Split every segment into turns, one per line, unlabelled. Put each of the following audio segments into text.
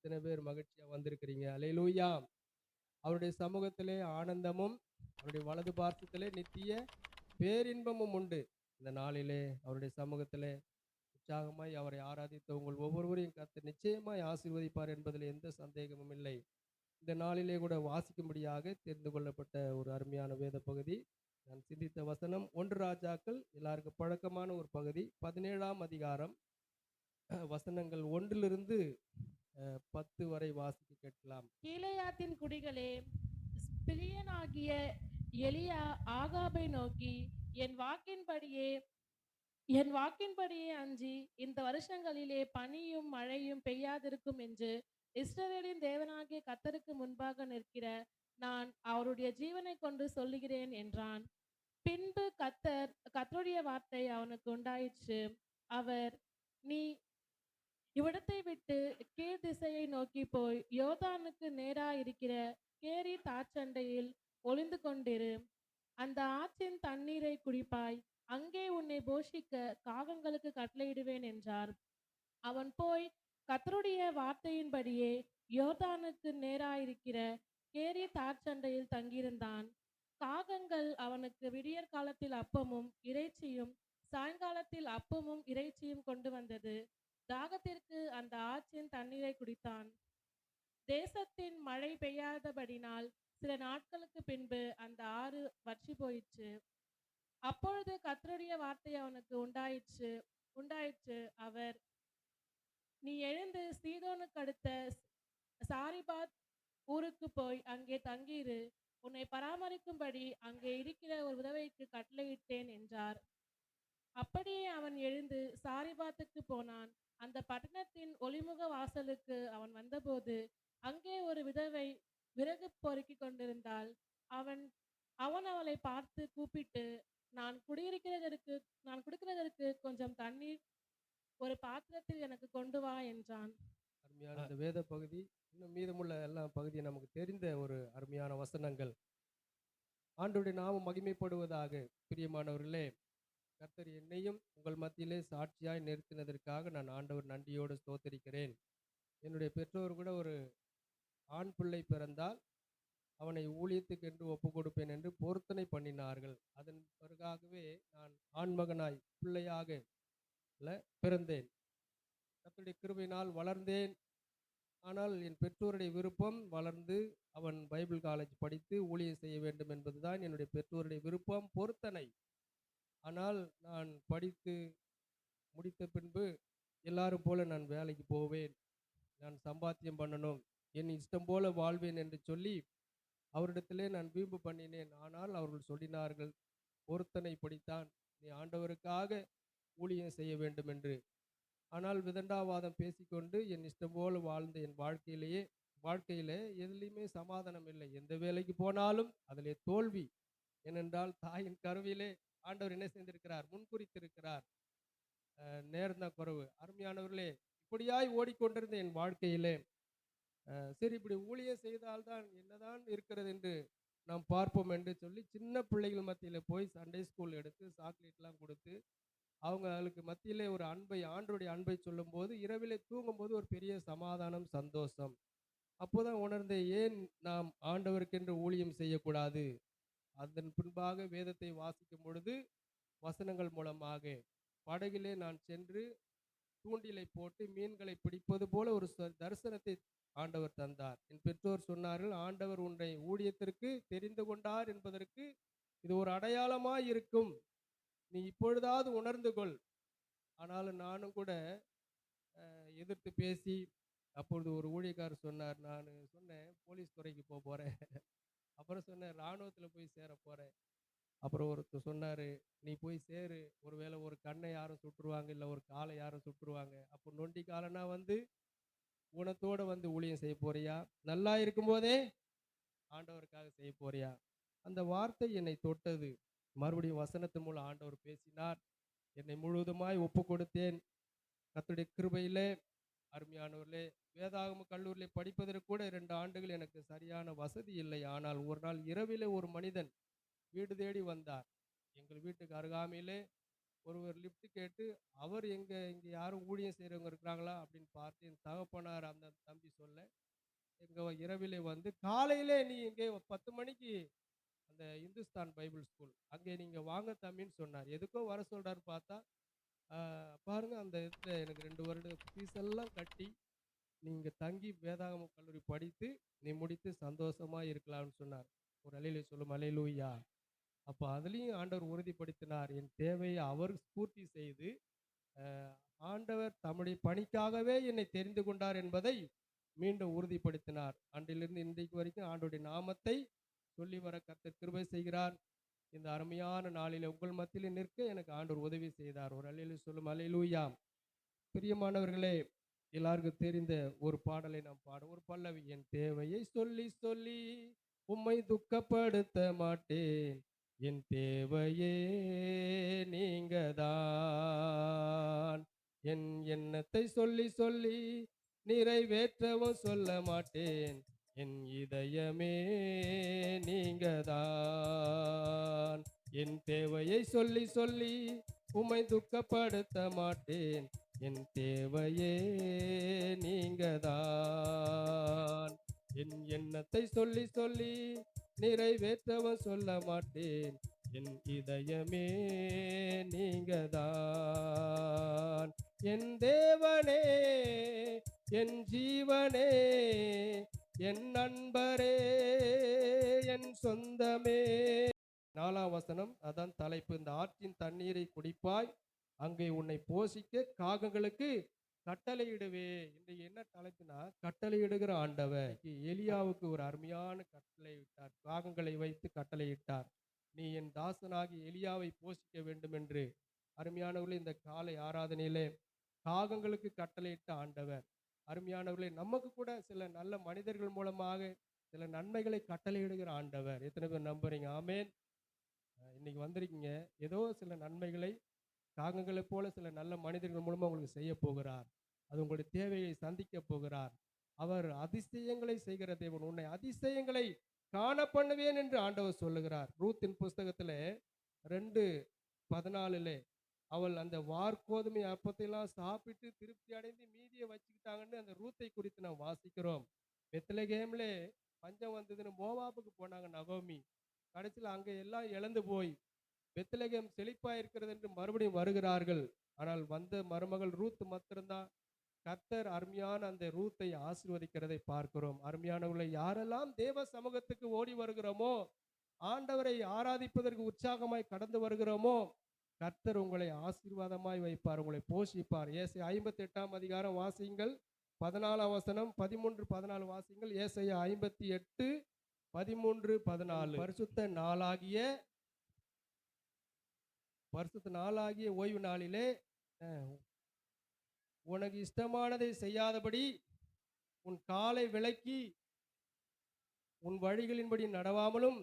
எத்தனை பேர் மகிழ்ச்சியா வந்திருக்கிறீங்க? அலையிலூயா. அவருடைய சமூகத்திலே ஆனந்தமும் அவருடைய வலது பார்சத்திலே நித்திய பேரின்பமும் உண்டு. இந்த நாளிலே அவருடைய சமூகத்திலே உற்சாகமாய் அவரை ஆராதித்த உங்கள் ஒவ்வொருவரையும் கத்து நிச்சயமாய் ஆசீர்வதிப்பார் என்பதில் எந்த சந்தேகமும் இல்லை. இந்த நாளிலே கூட வாசிக்கும்படியாக தெரிந்து கொள்ளப்பட்ட ஒரு அருமையான வேத பகுதி. நான் சிந்தித்த வசனம் ஒன்று ராஜாக்கள் எல்லாருக்கும் பழக்கமான ஒரு பகுதி பதினேழாம் அதிகாரம். வசனங்கள் ஒன்றிலிருந்து பத்து வரை வாசித்து கேட்கலாம்.
கீழையாத்தின் குடிகளே பிரியனாகிய எலியா ஆகாபை நோக்கி என் வாக்கின்படியே என் வாக்கின்படியே அஞ்சி இந்த வருஷங்களிலே பனியும் மழையும் பெய்யாதிருக்கும் என்று இஸ்ரவேலின் தேவனாகிய கத்தருக்கு முன்பாக நிற்கிற நான் அவருடைய ஜீவனை கொண்டு சொல்லுகிறேன் என்றான். பின்பு கத்தர் கத்தருடைய வார்த்தை அவனுக்கு உண்டாயிற்று. அவர் நீ இவ்விடத்தை விட்டு கீழ் திசையை நோக்கி போய் யோர்தானுக்கு நேரா இருக்கிற கேரி தாச்சண்டையில் ஒளிந்து கொண்டிரு அந்த ஆற்றின் தண்ணீரை குடிப்பாய் அங்கே உன்னை போஷிக்க காகங்களுக்கு கட்டளையிடுவேன் என்றார். அவன் போய் கத்தருடைய வார்த்தையின்படியே யோர்தானுக்கு நேராயிருக்கிற கேரி தார்ச்சண்டையில் தங்கியிருந்தான். காகங்கள் அவனுக்கு விடியற் காலத்தில் அப்பமும் இறைச்சியும் சாயங்காலத்தில் அப்பமும் இறைச்சியும் கொண்டு வந்தது. தாகத்திற்கு அந்த ஆற்றின் தண்ணீரை குடித்தான். தேசத்தின் மழை பெய்யாதபடினால் சில நாட்களுக்கு பின்பு அந்த ஆறு வற்றி போயிற்று. அப்பொழுது கத்தருடைய வார்த்தை அவனுக்கு உண்டாயிற்று. உண்டாயிற்று அவர் நீ எழுந்து சீதோனுக்கு அடுத்த சாரிபாத் ஊருக்கு போய் அங்கே தங்கியிரு. உன்னை பராமரிக்கும்படி அங்கே இருக்கிற ஒரு உதவிக்கு கட்டளையிட்டேன் என்றார். அப்படியே அவன் எழுந்து சாரிபாத்துக்கு போனான். அந்த பட்டணத்தின் ஒளிமுக வாசலுக்கு அவன் வந்தபோது அங்கே ஒரு விதவை விறகு பொறுக்கி கொண்டிருந்தாள். அவன் அவன் அவளை பார்த்து கூப்பிட்டு நான் குடியிருக்கிறதற்கு நான் குடிக்கிறதற்கு கொஞ்சம் தண்ணீர் ஒரு பாத்திரத்தில் எனக்கு கொண்டு வா என்றான்.
அருமையான அந்த வேத பகுதி இன்னும் மீதமுள்ள எல்லா பகுதியும் நமக்கு தெரிந்த ஒரு அருமையான வசனங்கள். ஆண்டுடைய நாமம் மகிமைப்படுவதாக. பிரியமானவர்களே கர்த்தர் என்னையும் உங்கள் மத்தியிலே சாட்சியாய் நிறுத்தினதற்காக நான் ஆண்டவர் நன்றியோடு ஸ்தோத்தரிக்கிறேன். என்னுடைய பெற்றோர் கூட ஒரு ஆண் பிள்ளை பிறந்தால் அவனை ஊழியத்துக்கு என்று ஒப்பு கொடுப்பேன் என்று பொருத்தனை பண்ணினார்கள். அதன் பிறகாகவே நான் ஆண்மகனாய் பிள்ளையாக பிறந்தேன். கர்த்தருடைய கிருபையினால் வளர்ந்தேன். ஆனால் என் பெற்றோருடைய விருப்பம் வளர்ந்து அவன் பைபிள் காலேஜ் படித்து ஊழியம் செய்ய வேண்டும் என்பதுதான் என்னுடைய பெற்றோருடைய விருப்பம் பொருத்தனை. ஆனால் நான் படித்து முடித்த பின்பு எல்லாரும் போல நான் வேலைக்கு போவேன். நான் சம்பாத்தியம் பண்ணணும். என் இஷ்டம் போல வாழ்வேன் என்று சொல்லி அவரிடத்திலே நான் வீம்பு பண்ணினேன். ஆனால் அவர்கள் சொல்லினார்கள் ஒருத்தனை படித்தான் நீ ஆண்டவருக்காக ஊழியம் செய்ய வேண்டும் என்று. ஆனால் விதண்டாவாதம் பேசிக்கொண்டு என் இஷ்டம் போல வாழ்ந்த என் வாழ்க்கையிலேயே வாழ்க்கையில எதுலேயுமே சமாதானம் இல்லை. எந்த வேலைக்கு போனாலும் அதிலே தோல்வி. ஏனென்றால் தாயின் கருவிலே ஆண்டவர் என்ன செய்திருக்கிறார்? முன்குறித்திருக்கிறார். நேர்ந்த குறவு அருமையானவர்களே இப்படியாய் ஓடிக்கொண்டிருந்த என் வாழ்க்கையிலே சரி இப்படி ஊழியம் செய்தால்தான் என்னதான் இருக்கிறது என்று நாம் பார்ப்போம் என்று சொல்லி சின்ன பிள்ளைகள் மத்தியில் போய் சண்டே ஸ்கூல் எடுத்து சாக்லேட்லாம் கொடுத்து அவங்களுக்கு மத்தியிலே ஒரு அன்பை ஆண்டருடைய அன்பை சொல்லும்போது இரவிலே தூங்கும்போது ஒரு பெரிய சமாதானம் சந்தோஷம். அப்போதான் உணர்ந்தேன் ஏன் நாம் ஆண்டவருக்கென்று ஊழியம் செய்யக்கூடாது? அதன் பின்பாக வேதத்தை வாசிக்கும் பொழுது வசனங்கள் மூலமாக படகிலே நான் சென்று தூண்டிலை போட்டு மீன்களை பிடிப்பது போல ஒரு ச- தரிசனத்தை ஆண்டவர் தந்தார். என் பெற்றோர் சொன்னார்கள் ஆண்டவர் உன்னை ஊழியத்திற்கு தெரிந்து கொண்டார் என்பதற்கு இது ஒரு அடையாளமாய் இருக்கும் நீ இப்பொழுதாவது உணர்ந்து கொள். ஆனாலும் நானும் கூட எதிர்த்து பேசி அப்பொழுது ஒரு ஊழியக்காரர் சொன்னார் நான் சொன்னேன் போலீஸ் துறைக்கு போக அப்புறம் சொன்னேன் இராணுவத்தில் போய் சேர போகிறேன் அப்புறம் ஒருத்தர் சொன்னார் நீ போய் சேரு. ஒருவேளை ஒரு கண்ணை யாரும் சுட்டுருவாங்க இல்லை ஒரு காலை யாரும் சுட்டுருவாங்க. அப்போ நொண்டி காலனா வந்து குணத்தோடு வந்து ஊழியம் செய்ய போறியா? நல்லா இருக்கும்போதே ஆண்டவருக்காக செய்ய போறியா? அந்த வார்த்தை என்னை தொட்டது. மறுபடியும் வசனத்தின் மூலம் ஆண்டவர் பேசினார். என்னை முழுவதுமாய் ஒப்பு கொடுத்தேன் கத்துடைய கிருபையிலே அருமையானவர்களே வேதாகம கல்லூரியில் படிப்பதற்கு கூட இரண்டு ஆண்டுகள் எனக்கு சரியான வசதி இல்லை. ஆனால் ஒரு நாள் இரவிலே ஒரு மனிதன் வீடு தேடி வந்தார். எங்கள் வீட்டுக்கு அருகாமையிலே ஒருவர் லிஃப்ட் கேட்டு அவர் எங்கே இங்கே யாரும் ஊழியம் செய்கிறவங்க இருக்கிறாங்களா? அப்படின்னு பார்த்து என் தகப்பனார் அந்த தம்பி சொல்ல எங்கள் இரவிலே வந்து காலையிலே நீ இங்கே பத்து மணிக்கு அந்த இந்துஸ்தான் பைபிள் ஸ்கூல் அங்கே நீங்கள் வாங்க தம்பின்னு சொன்னார். எதுக்கோ வர சொல்றாரு பார்த்தா பாருங்கள் பாருங்க அந்த இடத்துல எனக்கு ரெண்டு வருட ஃபீஸ் எல்லாம் கட்டி நீங்கள் தங்கி வேதாகம கல்லூரி படித்து நீ முடித்து சந்தோஷமாக இருக்கலாம்னு சொன்னார். ஒரு அலையில சொல்லும் அலையிலூயா. அப்போ அதுலேயும் ஆண்டவர் உறுதிப்படுத்தினார். என் தேவையை அவர் பூர்த்தி செய்து ஆண்டவர் தம்முடைய பணிக்காகவே என்னை தெரிந்து கொண்டார் என்பதை மீண்டும் உறுதிப்படுத்தினார். அன்றிலிருந்து இன்றைக்கு வரைக்கும் ஆண்டோடைய நாமத்தை சொல்லி வர கர்த்தர் கிருபை செய்கிறார். இந்த அருமையான நாளில் உங்கள் மத்தியில் நிற்க எனக்கு ஆண்டவர் உதவி செய்தார். ஒரு அலையில சொல்லும் அலையிலூயா பிரியமானவர்களே எல்லாருக்கும் தெரிந்த ஒரு பாடலை நாம் பாடும் ஒரு பல்லவி என் தேவையை சொல்லி சொல்லி உம்மை துக்கப்படுத்த மாட்டேன். என் தேவையே நீங்கதான். என் எண்ணத்தை சொல்லி சொல்லி நிறைவேற்றவும் சொல்ல மாட்டேன். என் இதயமே நீங்கதான். என் தேவையை சொல்லி சொல்லி உமை துக்கப்படுத்த மாட்டேன். என் தேவையே நீங்கதான். என் எண்ணத்தை சொல்லி சொல்லி நிறைவேற்றவன் சொல்ல மாட்டேன். என் இதயமே நீங்கதான். என் தேவனே என் ஜீவனே என் நண்பரே என் சொந்தமே. நாலாம் வசனம் அதான் தலைப்பு. இந்த ஆற்றின் தண்ணீரை குடிப்பாய். அங்கே உன்னை போஷிக்க காகங்களுக்கு கட்டளையிடுவே. இன்றைக்கு என்ன தலைப்புனா கட்டளையிடுகிற ஆண்டவர். எலியாவுக்கு ஒரு அருமையான கட்டளை விட்டார் காகங்களை வைத்து கட்டளையிட்டார். நீ என் தாசனாகி எலியாவை போஷிக்க வேண்டும் என்று. அருமையானவர்கள் இந்த காலை ஆராதனையிலே காகங்களுக்கு கட்டளையிட்ட ஆண்டவர். அருமையானவர்களே நமக்கு கூட சில நல்ல மனிதர்கள் மூலமாக சில நன்மைகளை கட்டளையிடுகிற ஆண்டவர். எத்தனை பேர் நம்புறீங்க? ஆமேன். இன்னைக்கு வந்திருக்கீங்க. ஏதோ சில நன்மைகளை காகங்களைப் போல சில நல்ல மனிதர்கள் மூலமாக உங்களுக்கு செய்ய போகிறார். அது உங்களுடைய தேவையை சந்திக்க போகிறார். அவர் அதிசயங்களை செய்கிற தேவன். உன்னை அதிசயங்களை காண பண்ணுவேன் என்று ஆண்டவர் சொல்லுகிறார். ரூத்தின் புஸ்தகத்தில் ரெண்டு பதினாலுல அவள் அந்த வார்கோதுமை அப்பத்தையெல்லாம் சாப்பிட்டு திருப்தி அடைந்து மீதியை வச்சுக்கிட்டாங்கன்னு அந்த ரூத்தை குறித்து நாம் வாசிக்கிறோம். பெத்லகேம்ல பஞ்சம் வந்ததுன்னு மோவாப்புக்கு போனாங்க நகோமி. கடைசியில் அங்கே எல்லாம் இழந்து போய். பெத்லகேம் செழிப்பாயிருக்கிறது என்று மறுபடியும் வருகிறார்கள். ஆனால் வந்த மருமகள் ரூத் மாத்திரம்தான். கர்த்தர் அருமையான அந்த ரூத்தை ஆசிர்வதிக்கிறதை பார்க்கிறோம். அருமையானவர்களை யாரெல்லாம் தேவ சமூகத்துக்கு ஓடி வருகிறோமோ ஆண்டவரை ஆராதிப்பதற்கு உற்சாகமாய் கடந்து வருகிறோமோ கர்த்தர் உங்களை ஆசீர்வாதமாய் வைப்பார் உங்களை போஷிப்பார். ஏசை ஐம்பத்தி எட்டாம் அதிகாரம் வாசியுங்கள். பதினாலாம் வசனம் பதிமூன்று பதினாலு வாசியுங்கள். ஏசையா ஐம்பத்தி எட்டு பதிமூன்று பதினாலு. பரிசுத்த நாளாகிய பரிசுத்த நாளாகிய ஓய்வு நாளிலே உனக்கு இஷ்டமானதை செய்யாதபடி உன் காலை விலக்கி உன் வழிகளின்படி நடவாமலும்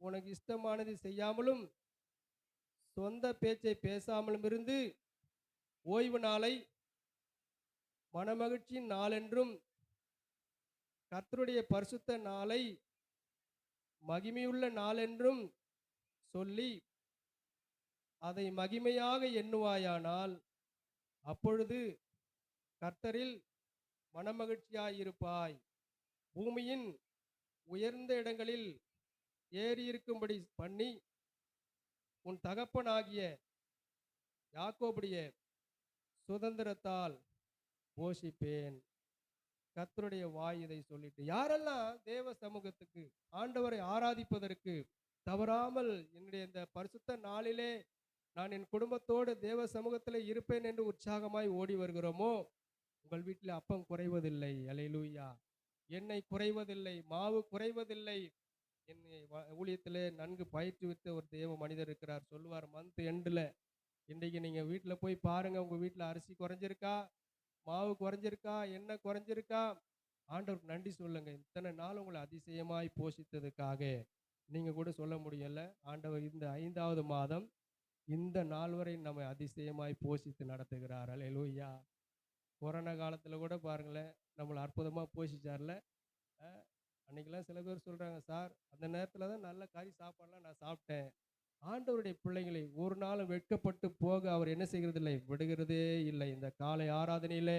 உனக்கு இஷ்டமானதை செய்யாமலும் சொந்த பேச்சை பேசாமலும் இருந்து ஓய்வு நாளை மனமகிழ்ச்சியின் நாளென்றும் கர்த்தருடைய பரிசுத்த நாளை மகிமையுள்ள நாளென்றும் சொல்லி அதை மகிமையாக எண்ணுவாயானால் அப்பொழுது கர்த்தரில் மனமகிழ்ச்சியாயிருப்பாய். பூமியின் உயர்ந்த இடங்களில் ஏறியிருக்கும்படி பண்ணி உன் தகப்பனாகிய யாக்கோபுடைய சுதந்திரத்தால் போஷிப்பேன். கத்தருடைய வாய் இதை சொல்லிட்டு யாரெல்லாம் தேவ சமூகத்துக்கு ஆண்டவரை ஆராதிப்பதற்கு தவறாமல் என்னுடைய இந்த பரிசுத்த நாளிலே நான் என் குடும்பத்தோடு தேவ சமூகத்தில் இருப்பேன் என்று உற்சாகமாய் ஓடி வருகிறோமோ உங்கள் வீட்டில் அப்பம் குறைவதில்லை. அலையிலூயா எண்ணெய் குறைவதில்லை மாவு குறைவதில்லை. என்னை ஊழியத்தில் நன்கு பயிற்றுவித்த ஒரு தேவ மனிதர் இருக்கிறார். சொல்லுவார் மந்த் எண்டில் இன்றைக்கு நீங்கள் வீட்டில் போய் பாருங்கள் உங்கள் வீட்டில் அரிசி குறைஞ்சிருக்கா? மாவு குறைஞ்சிருக்கா? எண்ணெய் குறைஞ்சிருக்கா? ஆண்டவருக்கு நன்றி சொல்லுங்கள் இத்தனை நாள் உங்களை அதிசயமாய் போஷித்ததுக்காக நீங்கள் கூட சொல்ல முடியல. ஆண்டவர் இந்த ஐந்தாவது மாதம் இந்த நாள் வரை நம்ம அதிசயமாய் போஷித்து நடத்துகிறார். அலையலூயா கொரோனா காலத்தில் கூட பாருங்களேன் நம்மளை அற்புதமாக போஷிச்சார்ல. அன்றைக்கெல்லாம் சில பேர் சொல்கிறாங்க சார் அந்த நேரத்தில் தான் நல்ல கறி சாப்பாடுலாம் நான் சாப்பிட்டேன். ஆண்டவருடைய பிள்ளைகளை ஒரு நாளும் வெட்கப்பட்டு போக அவர் என்ன செய்கிறதில்லை? விடுகிறதே இல்லை. இந்த காலை ஆராதனையிலே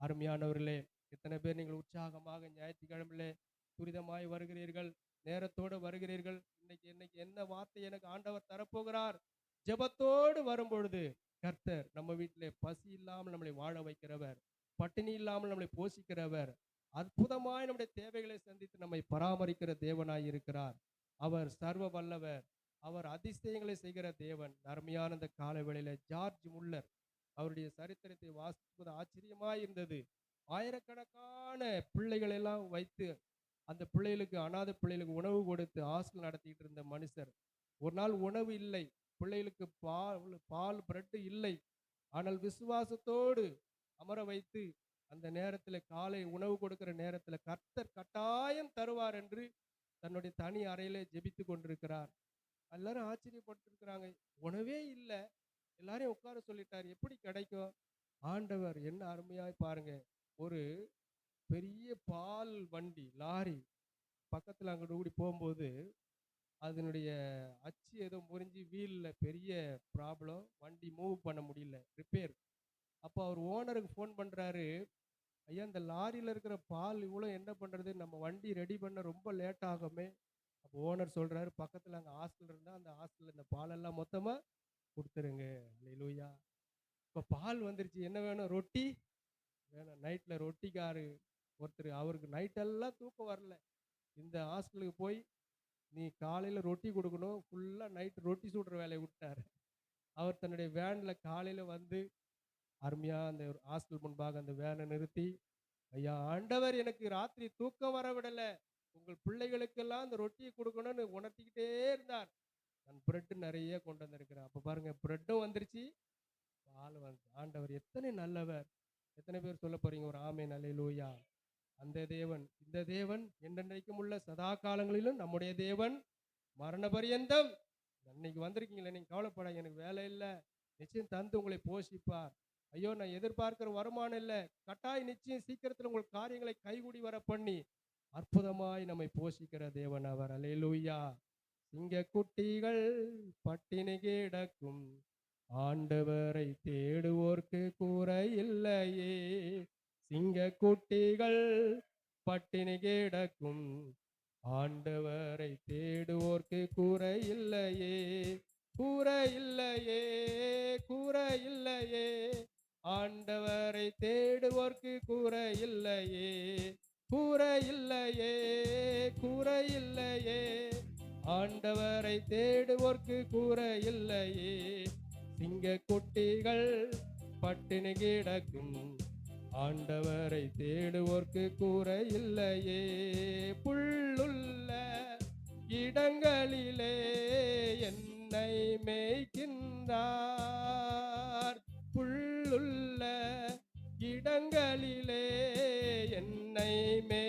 அருமையானவர்களே எத்தனை பேர் நீங்கள் உற்சாகமாக ஞாயிற்றுக்கிழமையிலே துரிதமாய் வருகிறீர்கள் நேரத்தோடு வருகிறீர்கள். இன்னைக்கு இன்னைக்கு என்ன வார்த்தை எனக்கு ஆண்டவர் தரப்போகிறார்? ஜெபத்தோடு வரும்பொழுது கர்த்தர் நம்ம வீட்டிலே பசி இல்லாமல் நம்மளை வாழ வைக்கிறவர் பட்டினி இல்லாமல் நம்மளை போஷிக்கிறவர் அற்புதமாய் நம்முடைய தேவைகளை சந்தித்து நம்மை பராமரிக்கிற தேவனாய் இருக்கிறார். அவர் சர்வ வல்லவர். அவர் அதிசயங்களை செய்கிற தேவன். அருமையான இந்த காலவேளையில ஜார்ஜ் முல்லர் அவருடைய சரித்திரத்தை வாசிப்பது ஆச்சரியமாய் இருந்தது. ஆயிரக்கணக்கான பிள்ளைகள் எல்லாம் வைத்து அந்த பிள்ளைகளுக்கு அனாதை பிள்ளைகளுக்கு உணவு கொடுத்து ஹாஸ்டல் நடத்திட்டு இருந்த மனுஷர். ஒரு நாள் உணவு இல்லை. பிள்ளைகளுக்கு பால் பால் பிரெட்டு இல்லை. ஆனால் விசுவாசத்தோடு அமர வைத்து அந்த நேரத்தில் காலை உணவு கொடுக்கிற நேரத்தில் கர்த்தர் கட்டாயம் தருவார் என்று தன்னுடைய தனி அறையில ஜெபித்து கொண்டிருக்கிறார். எல்லாரும் ஆச்சரியப்பட்டிருக்கிறாங்க. உணவே இல்லை. எல்லாரையும் உட்கார சொல்லிட்டார். எப்படி கிடைக்கும்? ஆண்டவர் என்ன அருமையாய் பாருங்க. ஒரு பெரிய பால் வண்டி லாரி பக்கத்தில் அங்கிட்டு கூடி போகும்போது அதனுடைய அச்சு ஏதோ முறிஞ்சு வீலில் பெரிய ப்ராப்ளம் வண்டி மூவ் பண்ண முடியல. ரிப்பேர் அப்போ அவர் ஓனருக்கு ஃபோன் பண்ணுறாரு ஐயா இந்த லாரியில் இருக்கிற பால் இவ்வளோ என்ன பண்ணுறது நம்ம வண்டி ரெடி பண்ண ரொம்ப லேட் ஆகுமே. அப்போ ஓனர் சொல்கிறாரு பக்கத்தில் அங்கே ஹாஸ்டல் இருந்தால் அந்த ஹாஸ்டலில் இந்த பாலெல்லாம் மொத்தமாக கொடுத்துருங்க. லூயா இப்போ பால் வந்துருச்சு. என்ன வேணும்? ரொட்டி? வேணும். நைட்டில் ரொட்டிக்காரு ஒருத்தர். அவருக்கு நைட்டெல்லாம் தூக்கம் வரல. இந்த ஹாஸ்டலுக்கு போய் நீ காலையில் ரொட்டி கொடுக்கணும். ஃபுல்லாக நைட்டு ரொட்டி சுடுற வேலையை விட்டார். அவர் தன்னுடைய வேனில் காலையில் வந்து அருமையாக அந்த ஹாஸ்டல் முன்பாக அந்த வேனை நிறுத்தி ஐயா ஆண்டவர் எனக்கு ராத்திரி தூக்கம் வர விடலை உங்கள் பிள்ளைகளுக்கெல்லாம் அந்த ரொட்டியை கொடுக்கணும்னு உணர்த்திக்கிட்டே இருந்தார். நான் பிரெட்டு நிறைய கொண்டு வந்திருக்கிறேன் அப்போ பாருங்க பிரெட்டும் வந்துருச்சு. பால் வந்து ஆண்டவர் எத்தனை நல்லவர். எத்தனை பேர் சொல்ல போறீங்க? ஒரு ஆமை நல்ல அந்த தேவன் இந்த தேவன் என்றென்றைக்கும் உள்ள சதா காலங்களிலும் நம்முடைய தேவன் மரண பரியந்தம். இன்னைக்கு வந்திருக்கீங்களே நீங்க கவலைப்படாங்க எனக்கு வேலை இல்லை. நிச்சயம் தந்து உங்களை போஷிப்பார். ஐயோ நான் எதிர்பார்க்கிற வருமானம் இல்லை. கட்டாய் நிச்சயம் சீக்கிரத்தில் உங்கள் காரியங்களை கைகூடி வர பண்ணி அற்புதமாய் நம்மை போஷிக்கிற தேவன் அவர். அலையலூயா சிங்க குட்டிகள் பட்டினி கிடக்கும். ஆண்டவரை தேடுவோர்க்கு கூற இல்லையே. சிங்க குட்டிகள் பட்டினி கிடக்கும். ஆண்டவரை தேடுவோர்க்கு கூற இல்லையே. கூற இல்லையே. கூற இல்லையே. ஆண்டவரை தேடுவோர்க்கு கூரை இல்லையே கூரை இல்லையே கூரை இல்லையே ஆண்டவரை தேடுவோர்க்கு கூரை இல்லையே சிங்க குட்டிகள் பட்டினி கிடக்கும். ஆண்டவரை தேடுவோர்க்கு கூரை இல்லையே புல்லுள்ள இடங்களிலே என்னை மேய்க்கின்றார். இடங்களிலே என்னை மே